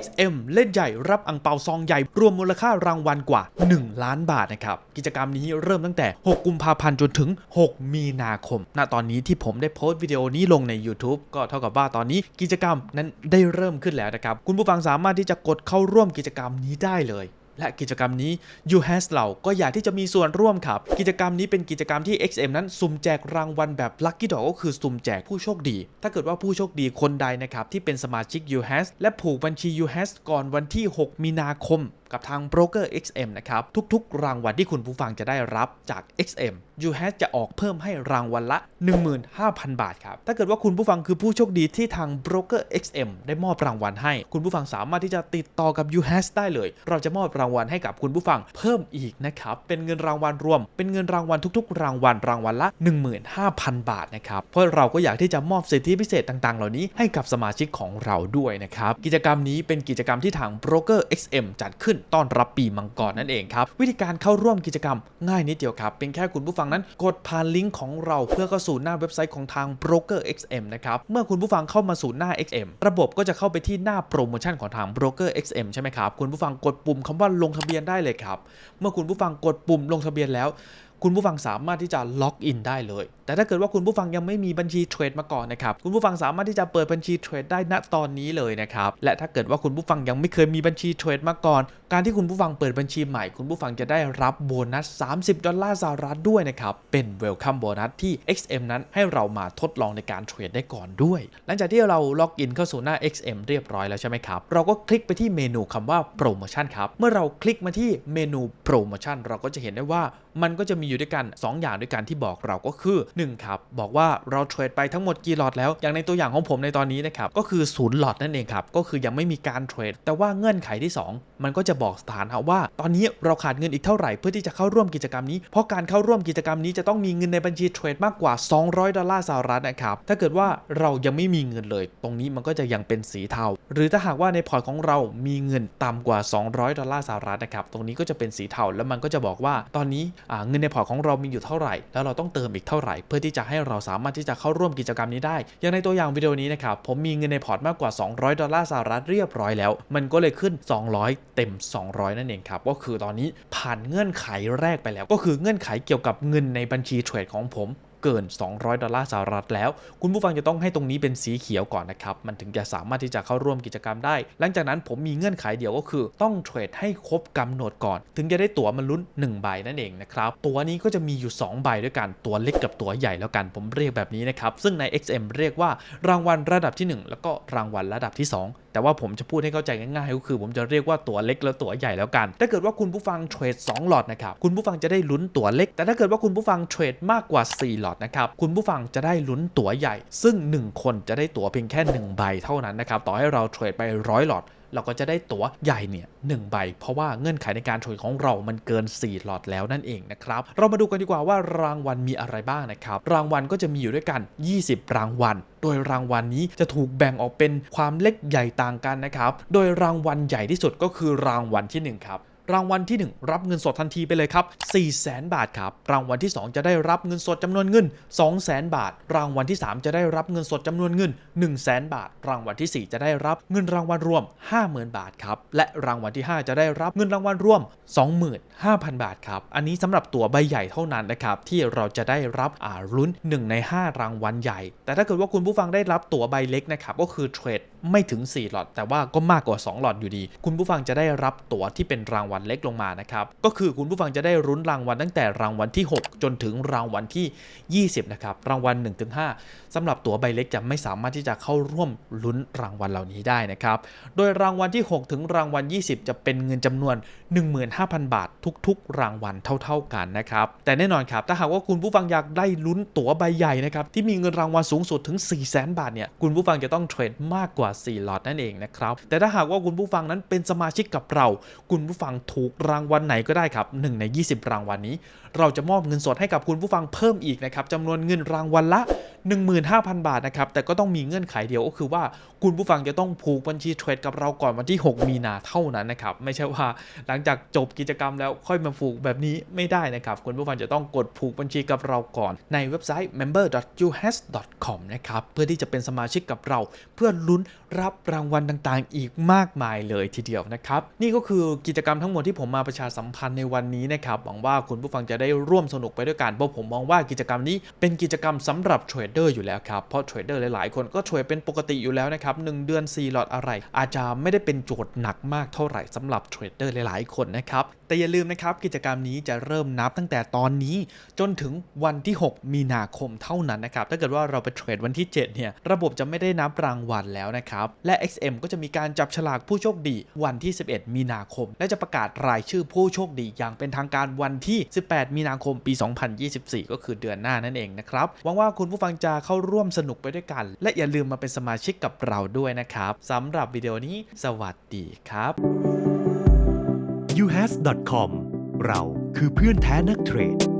XM เล่นใหญ่รับอังเปาซองใหญ่ รวมมูลค่ารางวัลกว่า 1 ล้านบาทนะครับ กิจกรรมนี้เริ่มตั้งแต่ 6 กุมภาพันธ์จนถึง 6 มีนาคม ณ ตอนนี้ที่ผมได้โพสต์วิดีโอนี้ลงใน YouTube ก็เท่ากับว่าตอนนี้กิจกรรมนั้นได้เริ่มขึ้นแล้วนะครับ คุณผู้ฟังสามารถที่จะกดเข้าร่วมกิจกรรมนี้ได้เลย และกิจกรรมนี้ u h a s เราก็อยากที่จะมีส่วนร่วมครับ กิจกรรมนี้เป็นกิจกรรมที่ XM นั้นสุ่มแจกรางวัลแบบ Lucky Draw ก็คือสุ่มแจกผู้โชคดี ถ้าเกิดว่าผู้โชคดีคนใดนะครับที่เป็นสมาชิก u h a s และผูกบัญชี u h a s ก่อนวันที่ 6 มีนาคมกับทางโบรกเกอร์ XM นะครับ ทุกๆ รางวัลที่คุณผู้ฟังจะได้รับจาก XM u h a s จะออกเพิ่มให้รางวัลละ 15,000 บาทครับ ถ้าเกิดว่าคุณผู้ฟังคือผู้โชคดีที่ทางโบรกเกอร์ XM ได้มอบรางวัลให้ คุณผู้ฟังสามารถที่จะติดต่อกับ u h a s ได้เลย เราจะมอบรางวัลให้กับคุณผู้ฟังเพิ่มอีกนะครับ เป็นเงินรางวัลรวม เป็นเงินรางวัลทุกๆ รางวัลรางวัลละ 15,000 บาทนะครับ เพราะเราก็อยากที่จะมอบสิทธิพิเศษต่างๆ เหล่านี้ให้กับสมาชิกของเราด้วยนะครับ กิจกรรมนี้เป็นกิจกรรมที่ทางโบรกเกอร์ XM จัดขึ้นต้อนรับปีมังกรนั่นเองครับ วิธีการเข้าร่วมกิจกรรมง่ายนิดเดียวครับ เป็นแค่คุณผู้ฟังนั้นกดผ่านลิงก์ของเราเพื่อเข้าสู่หน้าเว็บไซต์ของทางโบรกเกอร์ XM นะครับ เมื่อคุณผู้ฟังเข้ามาสู่หน้า XM ระบบก็จะเข้าไปที่หน้าโปรโมชั่นของทางโบรกเกอร์ XM ใช่ไหมครับ คุณผู้ฟังกดปุ่มคำว่าลงทะเบียนได้เลยครับ เมื่อคุณผู้ฟังกดปุ่มลงทะเบียนแล้ว คุณผู้ฟังสามารถที่จะล็อกอินได้เลย แต่ถ้าเกิดว่าคุณผู้ฟังยังไม่มีบัญชีเทรดมาก่อนนะครับ คุณผู้ฟังสามารถที่จะเปิดบัญชีเทรดได้ณตอนนี้เลยนะครับ และถ้าเกิดว่าคุณผู้ฟังยังไม่เคยมีบัญชีเทรดมาก่อน การที่คุณผู้ฟังเปิดบัญชีใหม่ คุณผู้ฟังจะได้รับโบนัส 30 ดอลลาร์สหรัฐด้วยนะครับ เป็นเวลคัมโบนัสที่ XM นั้นให้เรามาทดลองในการเทรดได้ก่อนด้วย หลังจากที่เราล็อกอินเข้าสู่หน้า XM เรียบร้อยแล้วใช่ไหมครับ เราก็คลิกไปที่เมนูคำว่าโปรโมชั่นครับ เมื่อเราคลิกมาที่เมนูโปรโมชั่นเราก็จะเห็นได้ว่ามันก็จะมีอยู่ด้วยกัน 2 อย่างด้วยกันที่บอกเราก็คือ 1 ครับ บอกว่าเราเทรดไปทั้งหมดกี่หลอดแล้ว อย่างในตัวอย่างของผมในตอนนี้นะครับ ก็คือศูนย์หลอดนั่นเองครับ ก็คือยังไม่มีการเทรด แต่ว่าเงื่อนไขที่ 2 มันก็จะบอกสถานะว่า ตอนนี้เราขาดเงินอีกเท่าไหร่เพื่อที่จะเข้าร่วมกิจกรรมนี้ เพราะการเข้าร่วมกิจกรรมนี้จะต้องมีเงินในบัญชีเทรดมากกว่า 200 ดอลลาร์สหรัฐนะครับ ถ้าเกิดว่าเรายังไม่มีเงินเลย ตรงนี้มันก็จะยังเป็นสีเทา หรือถ้าหากว่าในพอร์ตของเรามีเงินต่ำกว่า 200 ดอลลาร์สหรัฐนะครับ ตรงนี้ก็จะเป็นสีเทา แล้วมันก็จะบอกว่าตอนนี้เงินในพอร์ตของเรามีอยู่เท่าไหร่ แล้วเราต้องเติมอีกเท่าไหร่ เพื่อที่จะให้เราสามารถที่จะเข้าร่วมกิจกรรมนี้ได้ อย่างในตัวอย่างวิดีโอนี้นะครับผมมีเงินในพอร์ตมากกว่า 200 ดอลลาร์สหรัฐเรียบร้อยแล้ว มันก็เลยขึ้น 200 เต็ม 200 นั่นเองครับก็คือตอนนี้ผ่านเงื่อนไขแรกไปแล้ว ก็คือเงื่อนไขเกี่ยวกับเงินในบัญชีเทรดของผม เกิน 200 ดอลลาร์สหรัฐแล้ว คุณผู้ฟังจะต้องให้ตรงนี้เป็นสีเขียวก่อนนะครับ มันถึงจะสามารถที่จะเข้าร่วมกิจกรรมได้ หลังจากนั้นผมมีเงื่อนไขเดียวก็คือ ต้องเทรดให้ครบกำหนดก่อน ถึงจะได้ตั๋วมาลุ้น1ใบนั่นเองนะครับ ตั๋วนี้ก็จะมีอยู่ 2 ใบด้วยกัน ตัวเล็กกับตัวใหญ่แล้วกัน ผมเรียกแบบนี้นะครับ ซึ่งใน XM เรียกว่ารางวัลระดับที่ 1 แล้วก็รางวัลระดับที่ 2 แต่ว่าผมจะพูดให้เข้าใจง่ายๆก็คือ ผมจะเรียกว่าตั๋วเล็กแล้วตั๋วใหญ่แล้วกัน ถ้าเกิดว่าคุณผู้ฟังเทรด2หลอดนะครับคุณผู้ฟังจะได้ลุ้นตั๋วเล็ก แต่ถ้าเกิดว่าคุณผู้ฟังเทรดมากกว่า 4 หลอดนะครับคุณผู้ฟังจะได้ลุ้นตั๋วใหญ่ ซึ่ง 1 คนจะได้ตั๋วเพียงแค่ 1 ใบเท่านั้นนะครับต่อให้เราเทรดไปร้อยหลอด เราก็จะได้ตั๋วใหญ่เนี่ยหใบ เพราะว่าเงื่อนไขในการโชยของเรามันเกิน 4 หลอดแล้วนั่นเองนะครับ เรามาดูกันดีกว่าว่ารางวัลมีอะไรบ้างนะครับ รางวัลก็จะมีอยู่ด้วยกัน 20 รางวัล โดยรางวัลนี้จะถูกแบ่งออกเป็นความเล็กใหญ่ต่างกันนะครับ โดยรางวัลใหญ่ที่สุดก็คือรางวัลที่1ครับ รางวัลที่ 1 รับเงินสดทันทีไปเลยครับ 4 0 0แสนบาทครับ รางวัลที่ 2 จะได้รับเงินสดจำนวนเงิน 2 0 0แสนบาท รางวัลที่ 3 จะได้รับเงินสดจำนวนเงิน 1 0 0 0 0แสนบาท รางวัลที่ 4 จะได้รับเงินรางวัลรวม 50,000 บาทครับ และรางวัลที่ 5 จะได้รับเงินรางวัลรวม 25,000 บาทครับ อันนี้สำหรับตัวใบใหญ่เท่านั้นนะครับที่เราจะได้รับอ่าลุ้น 1 ใน 5 รางวัลใหญ่ แต่ถ้าเกิดว่าคุณผู้ฟังได้รับตัวใบเล็กนะครับก็คือเทรด ไม่ถึง 4 หลอด แต่ว่าก็มากกว่า 2 หลอดอยู่ดี คุณผู้ฟังจะได้รับตั๋วที่เป็นรางวัลเล็กลงมานะครับ ก็คือคุณผู้ฟังจะได้รุ้นรางวัลตั้งแต่รางวัลที่ 6 จนถึงรางวัลที่ 20 นะครับ รางวัล 1-5สำหรับตั๋วใบเล็กจะไม่สามารถที่จะเข้าร่วมลุ้นรางวัลเหล่านี้ได้นะครับ โดยรางวัลที่ 6 ถึงรางวัล 20 จะเป็นเงินจำนวน 15,000 บาท ทุก ๆ รางวัลเท่า ๆกันนะครับ แต่แน่นอนครับถ้าหากว่าคุณผู้ฟังอยากได้ลุ้นตั๋วใบใหญ่นะครับที่มีเงินรางวัลสูงสุดถึง 4 0 0 0 0 0 บาทเนี่ยคุณผู้ฟังจะต้องเทรดมากกว่า4 หลอดนั่นเองนะครับ แต่ถ้าหากว่าคุณผู้ฟังนั้นเป็นสมาชิกกับเรา คุณผู้ฟังถูกรางวัลไหนก็ได้ครับ 1 ใน 20 รางวัลนี้ เราจะมอบเงินสดให้กับคุณผู้ฟังเพิ่มอีกนะครับจำนวนเงินรางวัลละ 15,000 บาทนะครับ แต่ก็ต้องมีเงื่อนไขเดียวก็คือว่าคุณผู้ฟังจะต้องผูกบัญชีเทรดกับเราก่อนวันที่ 6 มีนาเท่านั้นนะครับ ไม่ใช่ว่าหลังจากจบกิจกรรมแล้วค่อยมาผูกแบบนี้ไม่ได้นะครับ คุณผู้ฟังจะต้องกดผูกบัญชีกับเราก่อนในเว็บไซต์ member.uhas.com นะครับ เพื่อที่จะเป็นสมาชิกกับเรา เพื่อลุ้น รับรางวัลต่างๆ อีกมากมายเลยทีเดียวนะครับ นี่ก็คือกิจกรรมทั้งหมดที่ผมมาประชาสัมพันธ์ในวันนี้นะครับหวังว่าคุณผู้ฟังจะได้ร่วมสนุกไปด้วยกันเพราะผมมองว่ากิจกรรมนี้เป็นกิจกรรมสำหรับเทรดเดอร์อยู่แล้วครับเพราะเทรดเดอร์หลายๆ คนก็เทรดเป็นปกติอยู่แล้วนะครับหนึ่งเดือน4หลอดอะไร อาจจะไม่ได้เป็นโจทย์หนักมากเท่าไหร่สำหรับเทรดเดอร์หลายๆ คนนะครับแต่อย่าลืมนะครับกิจกรรมนี้จะเริ่มนับตั้งแต่ตอนนี้จนถึงวันที่ 6 มีนาคมเท่านั้นนะครับถ้าเกิดว่าเราไปเทรดวันที่7เนี่ยระบบจะไม่ได้นับรางวัลแล้วนะครับและ XM ก็จะมีการจับฉลากผู้โชคดีวันที่ 11 มีนาคม และจะประกาศรายชื่อผู้โชคดีอย่างเป็นทางการวันที่ 18 มีนาคมปี 2024 ก็คือเดือนหน้านั่นเองนะครับหวังว่าคุณผู้ฟังจะเข้าร่วมสนุกไปด้วยกัน และอย่าลืมมาเป็นสมาชิกกับเราด้วยนะครับสำหรับวิดีโอนี้ สวัสดีครับ uhas.com เราคือเพื่อนแท้นักเทรด